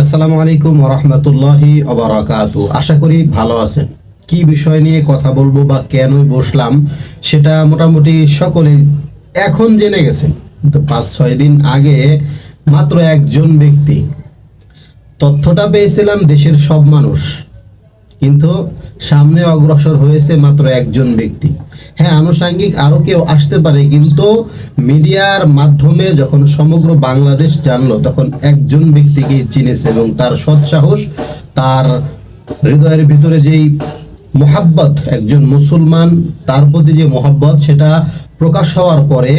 আসসালামু আলাইকুম রহমতুল্লাহি অবরাকাতু আশা করি ভালো আছেন। কি বিষয় নিয়ে কথা বলব বা কেনই বসলাম, সেটা মোটামুটি সকলেই এখন জেনে গেছেন তো পাঁচ, ছয় দিন আগে মাত্র একজন ব্যক্তি তথ্যটা পেয়েছিলাম দেশের সব মানুষ। কিন্তু সামনে অগ্রসর হয়েছে মাত্র একজন ব্যক্তি। হ্যাঁ আনুষাঙ্গিক আরও কেউ আসতে পারে, কিন্তু মিডিয়ার মাধ্যমে যখন সমগ্র বাংলাদেশ জানলো, তখন একজন ব্যক্তিকে চিনেছে এবং তার সৎসাহস, তার হৃদয়ের ভিতরে যেই মোহাব্বত, একজন মুসলমান, তার প্রতি যে মোহাব্বত, সেটা প্রকাশ হওয়ার পরে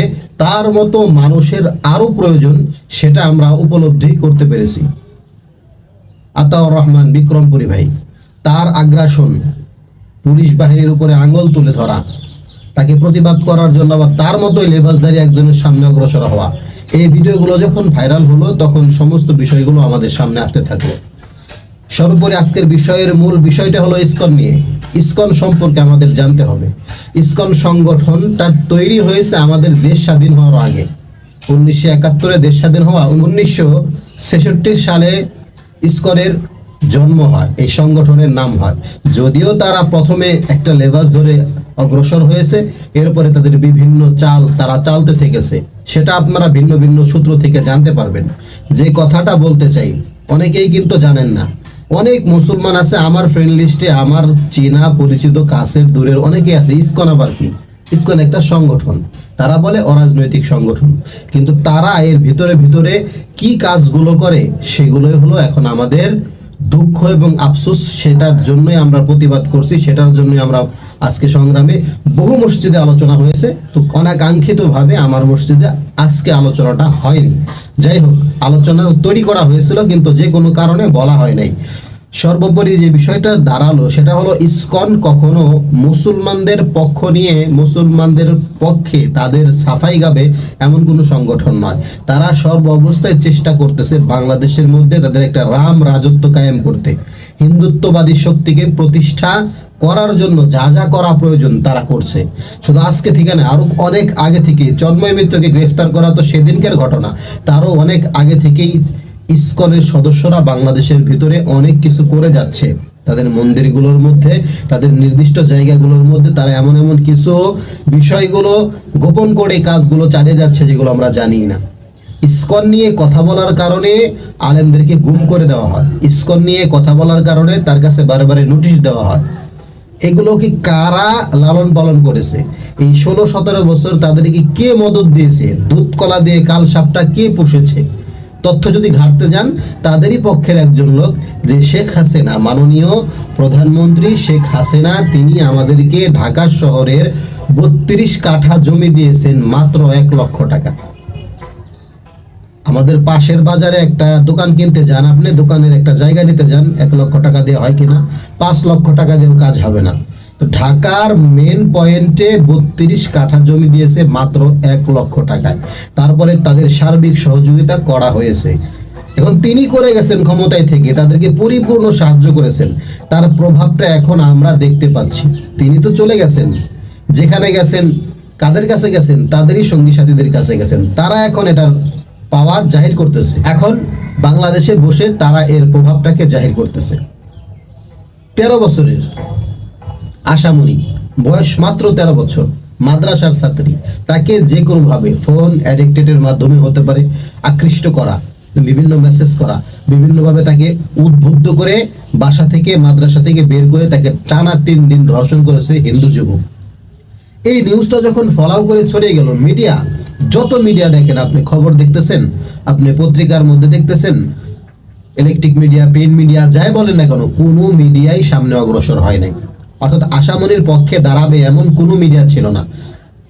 তার মতো মানুষের আরও প্রয়োজন, সেটা আমরা উপলব্ধি করতে পেরেছি। আতাউর রহমান বিক্রমপুরী ভাই, তার আগ্রাসন, পুলিশ বাহিনীর উপরে আঙুল তুলে ধরা তাকে প্রতিবাদ করার জন্য আবার তার মতোই লেবাসধারী একজনের সামনে অগ্রসর হওয়া। এই ভিডিওগুলো যখন ভাইরাল হলো, তখন সমস্ত বিষয়গুলো আমাদের সামনে আসতে থাকল। সর্বোপরি আজকের বিষয়ের মূল বিষয়টা হলো ইসকন নিয়ে। ইসকন সম্পর্কে আমাদের জানতে হবে। ইসকন সংগঠনটা তৈরি হয়েছে আমাদের দেশ স্বাধীন হওয়ার আগে। উনিশশো একাত্তরে দেশ স্বাধীন হওয়া, উনিশশো ছেষট্টি সালে ইস্কনের জন্ম হয়, এই সংগঠনের নাম হয়। যদিও তারা প্রথমে একটা লেবাস ধরে অগ্রসর হয়েছে। এরপরে তাদের বিভিন্ন চাল তারা চালতে থেকেছে। সেটা আপনারা ভিন্ন ভিন্ন সূত্র থেকে জানতে পারবেন। যে কথাটা বলতে চাই, অনেকেই কিন্তু জানেন না। অনেক মুসলমান আছে, আমার ফ্রেন্ড লিস্টে আমার চেনা পরিচিত কাছের দূরের অনেকে আছে, ইস্কন আবার কি? ইসকন একটা সংগঠন। তারা বলে অরাজনৈতিক সংগঠন। কিন্তু তারা এর ভিতরে ভিতরে কি কাজগুলো করে, সেগুলোই হলো এখন আমাদের দুঃখ এবং আফসোস সেটার জন্যই আমরা প্রতিবাদ করছি, সেটার জন্যই আমরা আজকে সংগ্রামে বহু মসজিদে আলোচনা হয়েছে। তো অনাকাঙ্ক্ষিতভাবে আমার মসজিদে আজকে আলোচনাটা হয়নি। যাই হোক, আলোচনা তৈরি করা হয়েছিল, কিন্তু যে কোনো কারণে বলা হয় নাই। সর্বোপরি যে বিষয়টা দাঁড়াল, সেটা হলো ইসকন কখনো মুসলমানদের পক্ষ নিয়ে, মুসলমানদের পক্ষে তাদের সাফাই গাবে এমন কোনো সংগঠন নয়। তারা সর্ব অবস্থায় চেষ্টা করতেছে বাংলাদেশের মধ্যে তাদের একটা রাম রাজত্ব কায়েম করতে। হিন্দুত্ববাদী শক্তিকে প্রতিষ্ঠা করার জন্য যা যা করা প্রয়োজন তারা করছে। শুধু আজকে থেকে না, আরও অনেক আগে থেকে চন্ময় মিত্রকে গ্রেফতার করা তো সেদিনকার ঘটনা। তারও অনেক আগে থেকেই ইসকনের সদস্যরা বাংলাদেশের ভিতরে অনেক কিছু করে যাচ্ছে। তাদের মন্দিরগুলোর মধ্যে, তাদের নির্দিষ্ট জায়গাগুলোর মধ্যে তারা এমন এমন কিছু বিষয়গুলো গোপন করে কাজগুলো চালিয়ে যাচ্ছে যেগুলো আমরা জানি না। ইস্কন নিয়ে কথা বলার কারণে আলেমদেরকে গুম করে দেওয়া হয়। ইস্কন নিয়ে কথা বলার কারণে তার কাছে বারে নোটিশ দেওয়া হয়। এগুলো কি কারা লালন পালন করেছে? এই ষোলো সতেরো বছর তাদেরকে কে মদত দিয়েছে? দুধ কলা দিয়ে কাল সাপটা কে পুষেছে? তথ্য যদি ঘাটতে যান, তাদেরই পক্ষের একজন লোক যে শেখ হাসিনা। মাননীয় প্রধানমন্ত্রী শেখ হাসিনা, তিনি আমাদেরকে ঢাকা শহরের বত্রিশ কাঠা জমি দিয়েছেন মাত্র এক লক্ষ টাকা। আমাদের পাশের বাজারে একটা দোকান কিনতে যান আপনি, দোকানের একটা জায়গা নিতে যান, এক লক্ষ টাকা দিয়ে হয় কিনা? পাঁচ লক্ষ টাকা দিয়েও কাজ হবে না। তো ঢাকার মেন পয়েন্টে বত্রিশ কাঠা জমি দিয়েছে মাত্র এক লক্ষ টাকায়। তারপরে তাদের সার্বিক সহযোগিতা করা হয়েছে। এখন তিনি করে গেছেন ক্ষমতায় থেকে, তাদেরকে পরিপূর্ণ সাহায্য করেছেন। তার প্রভাবটা এখন আমরা দেখতে পাচ্ছি। তিনি তো চলে গেছেন। যেখানে গেছেন, কাদের কাছে গেছেন? তাদেরই সঙ্গী সাথীদের কাছে গেছেন। তারা এখন এটার পাওয়ার জাহির করতেছে। এখন বাংলাদেশে বসে তারা এর প্রভাবটাকে জাহির করতেছে। তেরো বছরের আশামণি বয়স মাত্র তেরো বছর, মাদ্রাসার ছাত্রী। তাকে যে কোনোভাবে ফোন অ্যাডিক্টেডের মাধ্যমে হতে পারে, আকৃষ্ট করা, বিভিন্ন মেসেজ করা, বিভিন্নভাবে তাকে উদ্বুদ্ধ করে বাসা থেকে, মাদ্রাসা থেকে বের করে তাকে টানা তিন দিন ধর্ষণ করেছে হিন্দু যুবক। এই নিউজটা যখন ফলাও করে ছড়িয়ে গেল মিডিয়া যত মিডিয়া দেখেন, আপনি খবর দেখতেছেন, আপনি পত্রিকার মধ্যে দেখতেছেন ইলেকট্রিক মিডিয়া প্রিন্ট মিডিয়া যাই বলেন না কেন, কোনো মিডিয়াই সামনে অগ্রসর হয় নাই। অর্থাৎ আশামনির পক্ষে দাঁড়াবে এমন কোনো মিডিয়া ছিল না।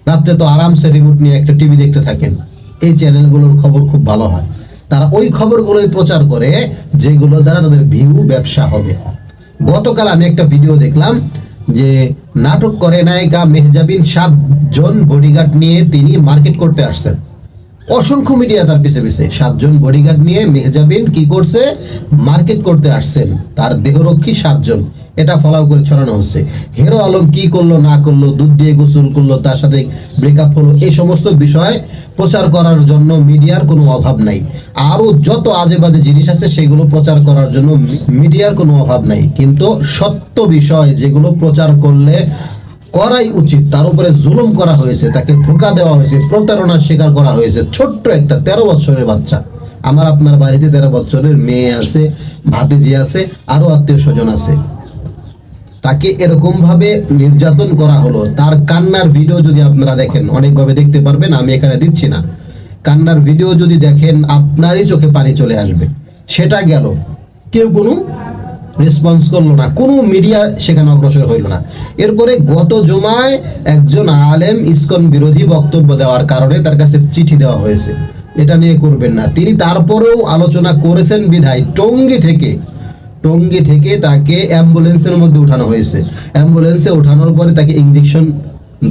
রাত্রে তো আরামসে রিমোট নিয়ে একটা টিভি দেখতে থাকেন। এই চ্যানেলগুলোর খবর খুব ভালো হয়। তারা ওই খবরগুলোই প্রচার করে যেগুলো দ্বারা তাদের ভিউ ব্যবসা হবে। গতকাল আমি একটা ভিডিও দেখলাম যে নাটক করে নায়িকা মেহজাবিন সাতজন বডিগার্ড নিয়ে তিনি মার্কেট করতে আসছেন। অসংখ্য মিডিয়া তার পিছে পিছে। সাতজন বডিগার্ড নিয়ে মেহজাবিন কি করছে? মার্কেট করতে আসছেন। তার দেহরক্ষী সাতজন। এটা ফলাও করে ছড়ানো হচ্ছে। হিরো আলম কি করল, না করল, দুধ দিয়ে গোসল করল, তার সাথে ব্রেকআপ হলো, এই সমস্ত বিষয় প্রচার করার জন্য মিডিয়ার কোনো অভাব নাই। আরও যত আজে বাজে জিনিস আছে, সেগুলো প্রচার করার জন্য মিডিয়ার কোনো অভাব নাই। কিন্তু সত্য বিষয় যেগুলো প্রচার করলে করাই উচিত, তার উপরে জুলুম করা হয়েছে, তাকে ধোকা দেওয়া হয়েছে, প্রতারণার শিকার করা হয়েছে, ছোট্ট একটা তেরো বছরের বাচ্চা। আমার আপনার বাড়িতে তেরো বছরের মেয়ে আছে, ভাতিজি আছে আরও আত্মীয় স্বজন আছে। তাকে এরকম ভাবে নির্যাতন করা হলো। তার কান্নার ভিডিও যদি আপনারা দেখেন, অনেকভাবে দেখতে পারবেন, আমি এখানে দিচ্ছি না। কান্নার ভিডিও যদি দেখেন, আপনারই চোখে পানি চলে আসবে। সেটা গেল। কেউ কোনো রেসপন্স করল না। কোনো মিডিয়া সেখানে অগ্রসর হইল না। এরপরে গত জমায় একজন আলেম ইসকন বিরোধী বক্তব্য দেওয়ার কারণে তার কাছে চিঠি দেওয়া হয়েছে। এটা নিয়ে করবেন না। তিনি তারপরেও আলোচনা করেছেন বিধায়। টঙ্গি থেকে টঙ্গি থেকে তাকে অ্যাম্বুলেন্সের মধ্যে উঠানো হয়েছে। অ্যাম্বুলেন্সে ওঠানোর পরে তাকে ইঞ্জেকশন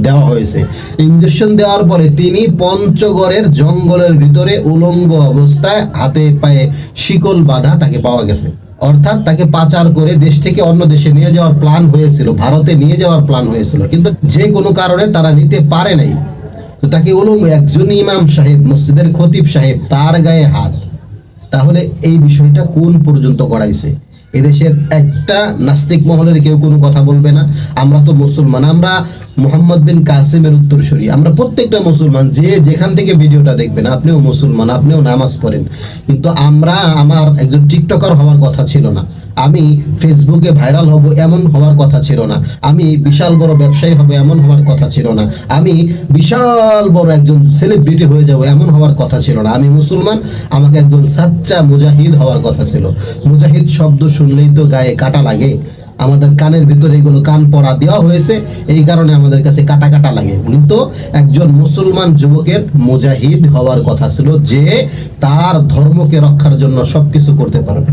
দেওয়া হয়েছে। ইঞ্জেকশন দেওয়ার পরে তিনি পঞ্চগড়ের জঙ্গলের ভিতরে উলঙ্গ অবস্থায় হাতে পায়ে শিকল বাঁধা তাকে পাওয়া গেছে। অর্থাৎ তাকে পাচার করে দেশ থেকে অন্য দেশে নিয়ে যাওয়ার প্ল্যান হয়েছিল, ভারতে নিয়ে যাওয়ার প্ল্যান হয়েছিল। কিন্তু যে কোনো কারণে তারা নিতে পারে নাই। তো তাকে উলঙ্গ একজন ইমাম সাহেব, মসজিদের খতিব সাহেব, তার গায়ে হাত। তাহলে এই বিষয়টা কোন পর্যন্ত করাইছে এদেশের একটা নাস্তিক মহলের কেউ কোনো কথা বলবে না। আমরা তো মুসলমান। আমরা মোহাম্মদ বিন কাসিমের উত্তরসূরি। আমরা প্রত্যেকটা মুসলমান। যে যেখান থেকে ভিডিওটা দেখবেন, আপনিও মুসলমান, আপনিও নামাজ পড়েন। কিন্তু আমরা, আমার একজন টিকটকার হওয়ার কথা ছিল না। আমি ফেসবুকে ভাইরাল হব এমন হওয়ার কথা ছিল না। আমি বিশাল বড় ব্যবসায়ী হব এমন হওয়ার কথা ছিল না। আমি বিশাল বড় একজন সেলিব্রিটি হয়ে যাব এমন হওয়ার কথা ছিল না। আমি মুসলমান, আমাকে একজন সাচ্চা মুজাহিদ হওয়ার কথা ছিল। মুজাহিদ শব্দ শুনলেই তো গায়ে কাটা লাগে। আমাদের কানের ভিতরে এগুলো কান পড়া দেওয়া হয়েছে, এই কারণে আমাদের কাছে কাটা কাটা লাগে। কিন্তু একজন মুসলমান যুবকের মুজাহিদ হওয়ার কথা ছিল যে তার ধর্মকে রক্ষার জন্য সবকিছু করতে পারবে।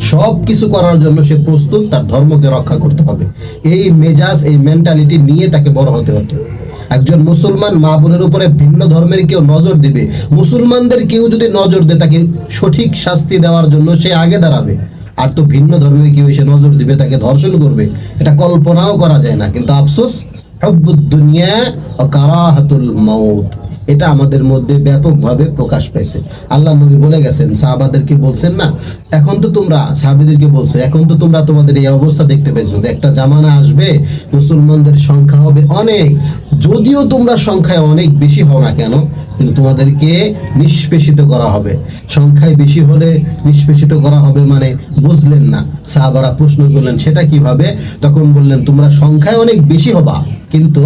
সব কিছু করার জন্য সে প্রস্তুত, তার ধর্মকে রক্ষা করতে হবে। এই মেজাজ, এই মেন্টালিটি নিয়ে তাকে বড় হতে হতো। একজন মুসলমান মা বোনের উপরে ভিন্ন ধর্মের কেউ নজর দিবে। মুসলমানদের কেউ যদি নজর দেয়, তাকে সঠিক শাস্তি দেওয়ার জন্য সে আগে দাঁড়াবে। আর তো ভিন্ন ধর্মের কেউ এসে নজর দিবে, তাকে ধর্ষণ করবে। এটা কল্পনাও করা যায় না। কিন্তু আফসোস, হব্বুদ দুনিয়া ও কারাহাতুল মাউত। এটা আমাদের মধ্যে ব্যাপকভাবে প্রকাশ পেয়েছে। আল্লাহ নবী বলে গেছেন, সাহাবাদেরকে বলছেন না, এখন তো তোমরা সাহাবিদেরকে বলছো, এখন তো তোমরা তোমাদের এই অবস্থা দেখতে পেয়েছ। একটা জামানা আসবে, মুসলমানদের সংখ্যা হবে অনেক। যদিও তোমরা সংখ্যায় অনেক বেশি হও না কেন, কিন্তু তোমাদেরকে নিষ্পেষিত করা হবে। সংখ্যায় বেশি হলে নিষ্পেষিত করা হবে মানে বুঝলেন না। সাহাবারা প্রশ্ন করলেন, সেটা কীভাবে? তখন বললেন, তোমরা সংখ্যায় অনেক বেশি হবা, কিন্তু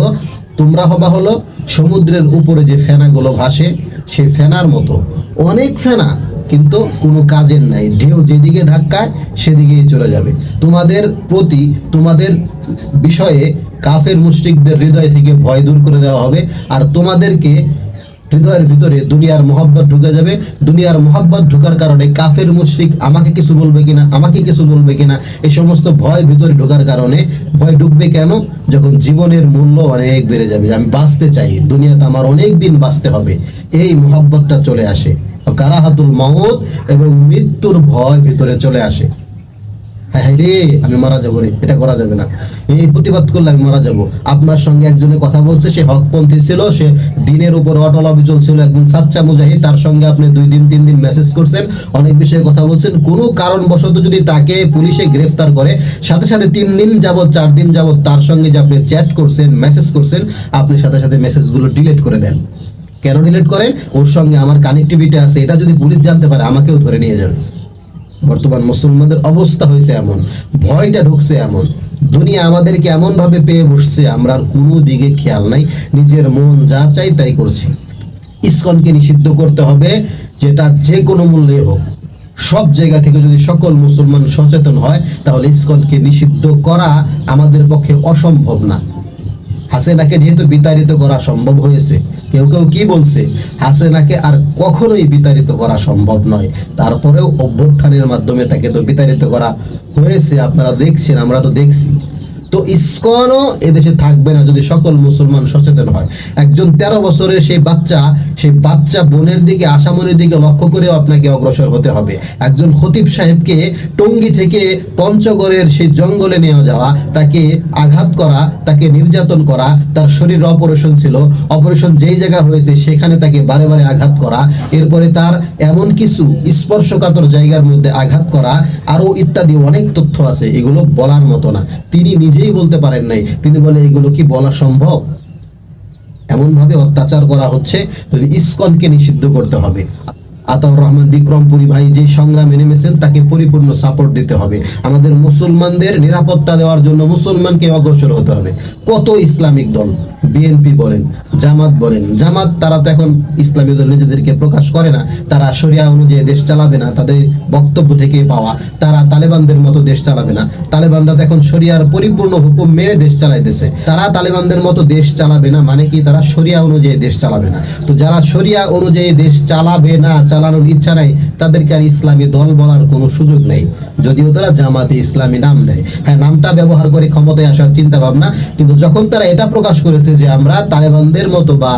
তোমরা হবা হলো সমুদ্রের উপরে যে ফেনাগুলো ভাসে, সেই ফেনার মতো। অনেক ফেনা, কিন্তু কোনো কাজের নাই। ঢেউ যেদিকে ধাক্কায়, সেদিকেই চলে যাবে। তোমাদের প্রতি, তোমাদের বিষয়ে কাফের মুশরিকদের হৃদয় থেকে ভয় দূর করে দেওয়া হবে। আর তোমাদেরকে হৃদয়ের ভিতরে দুনিয়ার মহব্বত ঢুকে যাবে। দুনিয়ার মহব্বত ঢোকার কারণে কাফের, মুশরিক আমাকে কিছু বলবে কিনা, আমাকে কিছু বলবে কিনা, এই সমস্ত ভয় ভিতরে ঢোকার কারণে ভয় ঢুকবে কেন? যখন জীবনের মূল্য অনেক বেড়ে যাবে। আমি বাঁচতে চাই, দুনিয়াতে আমার অনেক দিন বাঁচতে হবে। এই মহব্বতটা চলে আসে। কারাহাতুল মাউত এবং মৃত্যুর ভয় ভিতরে চলে আসে। হ্যাঁ করছেন, অনেক বিষয়ে কথা বলছেন। কারণবশত যদি তাকে পুলিশে গ্রেফতার করে, সাথে সাথে তিন দিন যাবত চার দিন যাবত তার সঙ্গে যে আপনি চ্যাট করছেন মেসেজ করছেন, আপনি সাথে সাথে মেসেজগুলো ডিলিট করে দেন। কেন ডিলিট করেন? ওর সঙ্গে আমার কানেক্টিভিটি আছে, এটা যদি পুলিশ জানতে পারে, আমাকেও ধরে নিয়ে যাবে। বর্তমান মুসলমানদের অবস্থা হয়েছে এমন, ভয়টা ঢুকছে এমন, দুনিয়া আমাদেরকে এমন ভাবে পেয়ে বসছে, আমরা আর কোনো দিকে খেয়াল নাই, নিজের মন যা চাই তাই করছি। ইসকনকে নিষিদ্ধ করতে হবে, যেটা যে কোনো মূল্যে হোক। সব জায়গা থেকে যদি সকল মুসলমান সচেতন হয়, তাহলে ইসকনকে নিষিদ্ধ করা আমাদের পক্ষে অসম্ভব না। হাসেনাকে যেহেতু বিতাড়িত করা সম্ভব হয়েছে কেউ কেউ কি বলছে? হাসেনাকে আর কখনোই বিতাড়িত করা সম্ভব নয়। তারপরেও অভ্যুত্থানের মাধ্যমে তাকে তো বিতাড়িত করা হয়েছে। আপনারা দেখছেন, আমরা তো দেখছি। তো ইসকনও এদেশে থাকবে না যদি সকল মুসলমান সচেতন হয়। একজন তেরো বছরের সেই বাচ্চা সেই বাচ্চা বোনের দিকে আসামনের দিকে লক্ষ্য করেও আপনাকে অগ্রসর হতে হবে। একজন খতিব সাহেবকে টঙ্গী থেকে পঞ্চগড়ের সেই জঙ্গলে নিয়ে যাওয়া, তাকে আঘাত করা, তাকে নির্যাতন করা, তার শরীর অপারেশন ছিল। অপারেশন যেই জায়গা হয়েছে, সেখানে তাকে বারে বারে আঘাত করা, এরপরে তার এমন কিছু স্পর্শকাতর জায়গার মধ্যে আঘাত করা আরও ইত্যাদি অনেক তথ্য আছে। এগুলো বলার মতো না। তিনি নিজেই বলতে পারেন নাই। তিনি বলে এগুলো কি বলা সম্ভব? এমনভাবে অত্যাচার করা হচ্ছে ইসকনকে নিষিদ্ধ করতে হবে। আতাউর রহমান বিক্রমপুরী ভাই যে সংগ্রামে নেমেছেন, তাকে পরিপূর্ণ সাপোর্ট দিতে হবে। আমাদের মুসলমানদের নিরাপত্তা দেওয়ার জন্য মুসলমানকে অগ্রসর হতে হবে। কত ইসলামিক দল? বিএনপি বলেন, জামাত বলেন। জামাত, তারা তো এখন ইসলামী দল নিজেদেরকে প্রকাশ করে না। তারা শরিয়া অনুযায়ী দেশ চালাবে না, তাদের বক্তব্য থেকে পাওয়া। তারা তালেবানদের মতো দেশ চালাবে না। তালেবানরা তো এখন শরিয়ার পরিপূর্ণ হুকুম মেনে দেশ চালাইতেছে। তারা তালেবানদের মতো দেশ চালাবে না মানে কি তারা শরিয়া অনুযায়ী দেশ চালাবে না? তো যারা শরিয়া অনুযায়ী দেশ চালাবে না চালানোর ইচ্ছা নাই, তাদেরকে আর ইসলামী দল বলার কোনো সুযোগ নেই। যদিও তারা জামাতে ইসলামী নাম দেয়। হ্যাঁ নামটা ব্যবহার করে ক্ষমতায় আসার চিন্তা ভাবনা কিন্তু যখন তারা এটা প্রকাশ করেছে যে আমরা তালেবানদের মতো বা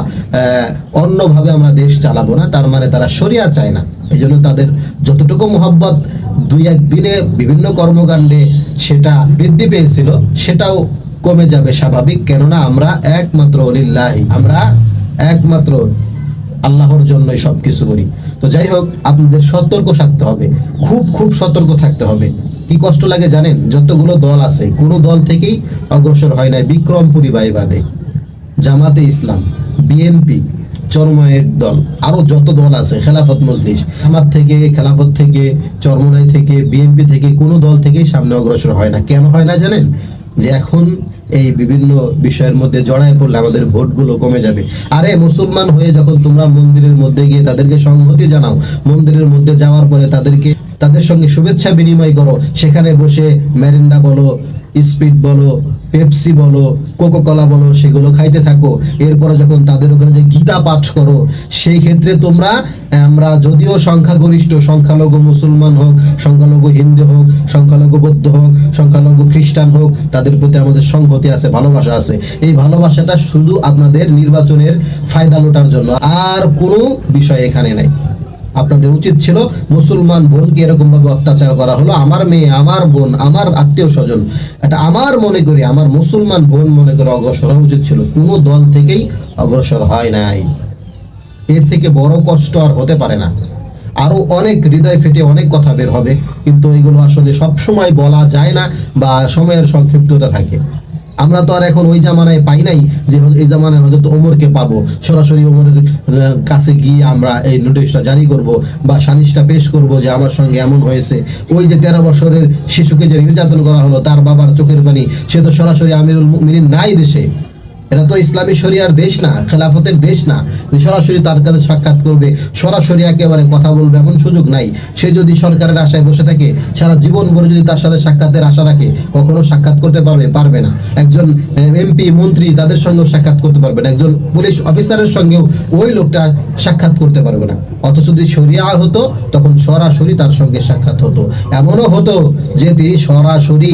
অন্যভাবে আমরা দেশ চালাবো না, তার মানে তারা সরিয়া চায় না। এই জন্য তাদের যতটুকু মোহাব্বত, দুই এক দিনে বিভিন্ন কর্মকাণ্ডে সেটা বৃদ্ধি পেয়েছিল, সেটাও কমে যাবে স্বাভাবিক, কেননা আমরা একমাত্র অলিল্লাহি, আমরা একমাত্র আল্লাহর জন্যই সব কিছু করি। তো যাই হোক, আপনাদের সতর্ক থাকতে হবে। খুব খুব সতর্ক থাকতে হবে। কি কষ্ট লাগে জানেন? যতগুলো দল আছে, কোনো দল থেকেই অগ্রসর হয় নাই বিক্রমপুরী বাই বাদে জামাতে ইসলাম, বিএনপি চরমনায়ের দল, আরও যত দল আছে, খেলাফত মজলিস, জামাত থেকে, খেলাফত থেকে, চরমনাই থেকে, বিএনপি থেকে, কোনো দল থেকেই সামনে অগ্রসর হয় না। কেন হয় না জানেন? যে এখন এই বিভিন্ন বিষয়ের মধ্যে জড়ায় পড়লে আমাদের ভোটগুলো কমে যাবে। আরে, মুসলমান হয়ে যখন তোমরা মন্দিরের মধ্যে গিয়ে তাদেরকে সংহতি জানাও, মন্দিরের মধ্যে যাওয়ার পরে তাদেরকে তাদের সঙ্গে শুভেচ্ছা বিনিময় করো। সেখানে বসে ম্যারিন্ডা বলো, স্পিড বলো, পেপসি বলো কোকো কলা বলো, সেগুলো খাইতে থাকো। এরপরে যখন তাদের ওখানে যে গীতা পাঠ করো, সেই ক্ষেত্রে তোমরা, আমরা যদিও সংখ্যাগরিষ্ঠ, সংখ্যালঘু মুসলমান হোক, সংখ্যালঘু হিন্দু হোক, সংখ্যালঘু বৌদ্ধ হোক, সংখ্যালঘু খ্রিস্টান হোক, তাদের প্রতি আমাদের সংহতি আছে, ভালোবাসা আছে। এই ভালোবাসাটা শুধু আপনাদের নির্বাচনের ফায়দা লোটার জন্য। আর কোনো বিষয় এখানে নাই। আপনাদের উচিত ছিল মুসলমান বোনকে এরকম ভাবে অত্যাচার করা হলো। আমার মেয়ে, আমার বোন, আমার আত্মীয় স্বজন এটা আমার মনে করি, আমার মুসলমান বোন মনে করে অগ্রসর উচিত ছিল। কোনো দল থেকেই অগ্রসর হয় নাই। এর থেকে বড় কষ্ট আর হতে পারে না। আরও অনেক হৃদয় ফেটে অনেক কথা বের হবে, কিন্তু এগুলো আসলে সব সময় বলা যায় না বা সময়ের সংক্ষিপ্ততা থাকে। আমরা তো আর এখন ওই জামানায় পাই নাই যে এই জামানায় হয়তো ওমরকে পাবো। সরাসরি ওমরের কাছে গিয়ে আমরা এই নোটিশটা জারি করব বা সালিশটা পেশ করব যে আমার সঙ্গে এমন হয়েছে। ওই যে তেরো বছরের শিশুকে যে নির্যাতন করা হলো, তার বাবার চোখের পানি, সে তো সরাসরি আমিরুল মিনি নাই দেশে। এটা তো ইসলামী শরিয়ার দেশ না, খেলাফতের দেশ না। সরাসরি তার কাছে সাক্ষাৎ করবে, সরাসরি একেবারে কথা বলবে এমন সুযোগ নাই। সে যদি সরকারের আশায় বসে থাকে, সারা জীবন ভরে যদি তার সাথে সাক্ষাতের আশা রাখে, কখনো সাক্ষাৎ করতে পারবে পারবে না। একজন এমপি, মন্ত্রী তাদের সঙ্গেও সাক্ষাৎ করতে পারবে না। একজন পুলিশ অফিসারের সঙ্গেও ওই লোকটা সাক্ষাৎ করতে পারবে না। অথচ যদি শরিয়া হতো, তখন সরাসরি তার সঙ্গে সাক্ষাৎ হতো। এমনও হতো যে তিনি সরাসরি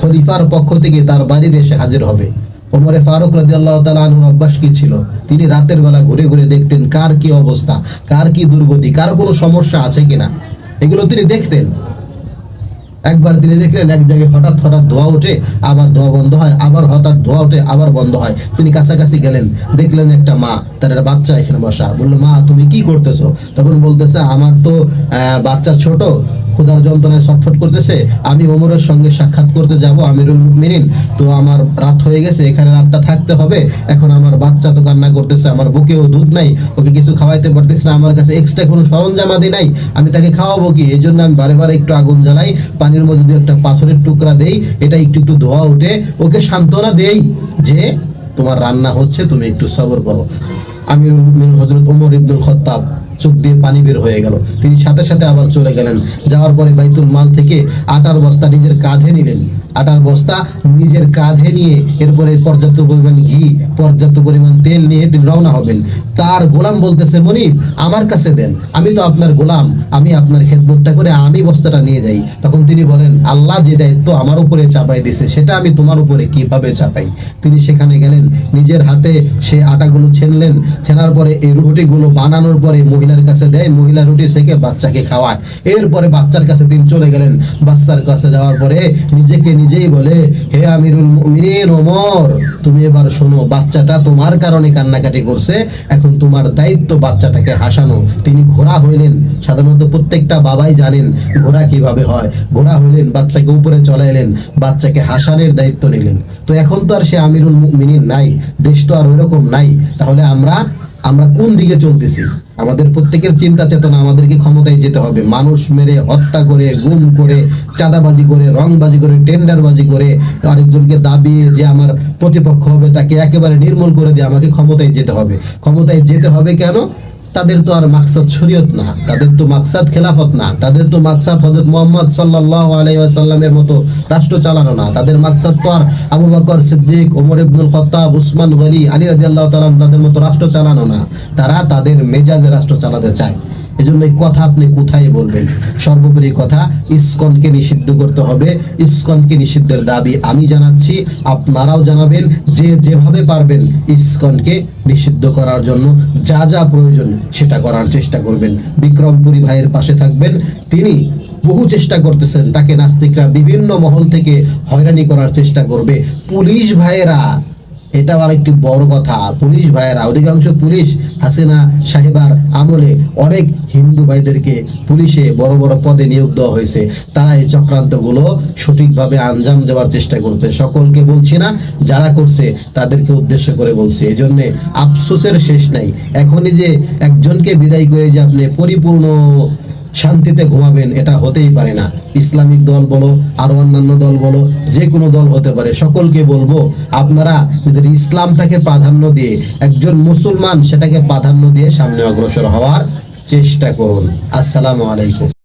খলিফার পক্ষ থেকে তার বাড়িতে এসে হাজির হবে। ওমরে ফারুক রাজি আল্লাহ তালুর অভ্যাস কি ছিল? তিনি রাতের বেলা ঘুরে ঘুরে দেখতেন কার কি অবস্থা, কার কি দুর্গতি, কার কোনো সমস্যা আছে কিনা। এগুলো তিনি দেখতেন। একবার তিনি দেখলেন এক জায়গায় হঠাৎ হঠাৎ ধোয়া ওঠে, আবার ধোয়া বন্ধ হয়, আবার হঠাৎ ধোয়া ওঠে, আবার বন্ধ হয়। তিনি কাছাকাছি গেলেন, দেখলেন একটা মা, তার একটা বাচ্চা এখানে বসা। বলল, মা, তুমি কি করতেছো? তখন বলতেছে, আমার তো বাচ্চা ছোট ক্ষুধার যন্ত্রণায় ছটফট করতেছে, আমি ওমরের সঙ্গে সাক্ষাৎ করতে যাব, আমিরুল মিনিন তো আমার রাত হয়ে গেছে, এখানে রাতটা থাকতে হবে। এখন আমার বাচ্চা তো কান্না করতেছে, আমার বুকেও দুধ নাই, ওকে কিছু খাওয়াইতে পারতেছে না, আমার কাছে এক্সট্রা কোনো সরঞ্জামাদি নাই, আমি তাকে খাওয়াবো কি? এই জন্য আমি বারে বারে একটু আগুন জ্বালাই, পানির মধ্যে দু একটা পাথরের টুকরা দেই, এটা একটু একটু ধোয়া উঠে, ওকে সান্ত্বনা দেই যে, তোমার রান্না হচ্ছে, তুমি একটু সবর করো। আমিরুল মুমিনিন হযরত ওমর ইবনুল খত্তাব চোখ দিয়ে পানি বের হয়ে গেল। তিনি সাথে সাথে আবার চলে গেলেন। যাওয়ার পরে বাইতুল মাল থেকে আটার বস্তা নিজের কাঁধে নিলেন। আটার বস্তা নিজের কাঁধে নিয়ে এরপরে পর্যাপ্ত পরিমাণ ঘি, পর্যাপ্ত পরিমাণ তেল নিয়ে তিনি রওনা হবেন। তার গোলাম বলতেছে, মনিব, আমার কাছে দেন। আমি তো আপনার গোলাম। আমি আপনার খেদমতটা করে আমি বস্তাটা নিয়ে যাই। তখন তিনি বলেন, আল্লাহ যে দায়িত্ব আমার উপরে চাপাই দিছে সেটা আমি তোমার উপরে কীভাবে চাপাই? তিনি সেখানে গেলেন। নিজের হাতে সে আটাগুলো ছেনলেন। ছেনার পরে এই রুটিগুলো বানানোর পরে মহিলার কাছে দেয়, মহিলা রুটি সেকে বাচ্চাকে খাওয়ায়। এরপরে বাচ্চার কাছে তিনি চলে গেলেন। বাচ্চার কাছে যাওয়ার পরে নিজেকে নিজেই বলে, হে আমিরুল মুমিনিন, ওমর, তুমি এবার শোনো, বাচ্চাটা তোমার কারণে কান্নাকাটি করছে, এখন তোমার দায়িত্ব বাচ্চাটাকে হাসানো। তিনি ঘোড়া হইলেন। সাধারণত প্রত্যেকটা বাবাই জানেন ঘোড়া কীভাবে হয়। ঘোড়া হইলেন, বাচ্চাকে উপরে চলাইলেন বাচ্চাকে হাসানের দায়িত্ব নিলেন। তো এখন তো আর সে আমিরুল মুমিনিন নাই, দেশ তো আর ওইরকম নাই। তাহলে আমরা আমরা কোন দিকে চলতেছি? আমাদের প্রত্যেকের চিন্তা চেতনা আমাদেরকে ক্ষমতায় যেতে হবে। মানুষ মেরে হত্যা করে, গুম করে, চাঁদাবাজি করে, রংবাজি করে, টেন্ডারবাজি করে, আরেকজনকে দাবিয়ে যে আমার প্রতিপক্ষ হবে, তাকে একেবারে নির্মূল করে দিয়ে আমাকে ক্ষমতায় যেতে হবে। ক্ষমতায় যেতে হবে কেন? তাদের তো আর মাকসাদ শরীয়ত না, তাদের তো মাকসাদ খেলাফত না, তাদের তো মাকসাদ হজরত মোহাম্মদ সাল্লাহ আলাইসাল্লামের মতো রাষ্ট্র চালানো না, তাদের মাকসাদ তো আর আবু বকর সিদ্দিক, ওমর ইবনুল খত্তাব, উসমান গলি আলী রাজি আল্লাহ তাদের মতো রাষ্ট্র চালানো না, তারা তাদের মেজাজে রাষ্ট্র চালাতে চায়। এজন্য এই কথা আপনি কোথায় বলবেন? সর্বোপরি কথা ইসকনকে নিষিদ্ধ করতে হবে। ইসকনকে নিষিদ্ধের দাবি আমি জানাচ্ছি, আপনারাও জানাবেন, যে যেভাবে পারবেন ইসকনকে নিষিদ্ধ করার জন্য যা যা প্রয়োজন সেটা করার চেষ্টা করবেন। বিক্রমপুরী ভাইয়ের পাশে থাকবেন। তিনি বহু চেষ্টা করতেছেন, তাকে নাস্তিকরা বিভিন্ন মহল থেকে হয়রানি করার চেষ্টা করবে। পুলিশ ভাইয়েরা এটাও আরেকটি বড় কথা। পুলিশ ভাইয়েরা, অধিকাংশ পুলিশ হাসিনা সাহেবার আমলে অনেক হিন্দু ভাইদেরকে পুলিশে বড় বড় পদে নিয়োগ দেওয়া হয়েছে। তারা এই চক্রান্তগুলো সঠিকভাবে আঞ্জাম দেওয়ার চেষ্টা করছে। সকলকে বলছি না, যারা করছে তাদেরকে উদ্দেশ্য করে বলছি। এই জন্যে আফসোসের শেষ নাই। এখনই যে একজনকে বিদায় করে যে আপনি পরিপূর্ণ শান্তিতে ঘুমাবেন, এটা হতেই পারে না। ইসলামিক দল বলো, আর অন্যান্য দল বলো, যে কোনো দল হতে পারে। সকলকে বলব, আপনারা ইসলামটাকে প্রাধান্য দিয়ে, একজন মুসলমান সেটাকে প্রাধান্য দিয়ে সামনে অগ্রসর হওয়ার চেষ্টা করুন। আসসালামু আলাইকুম।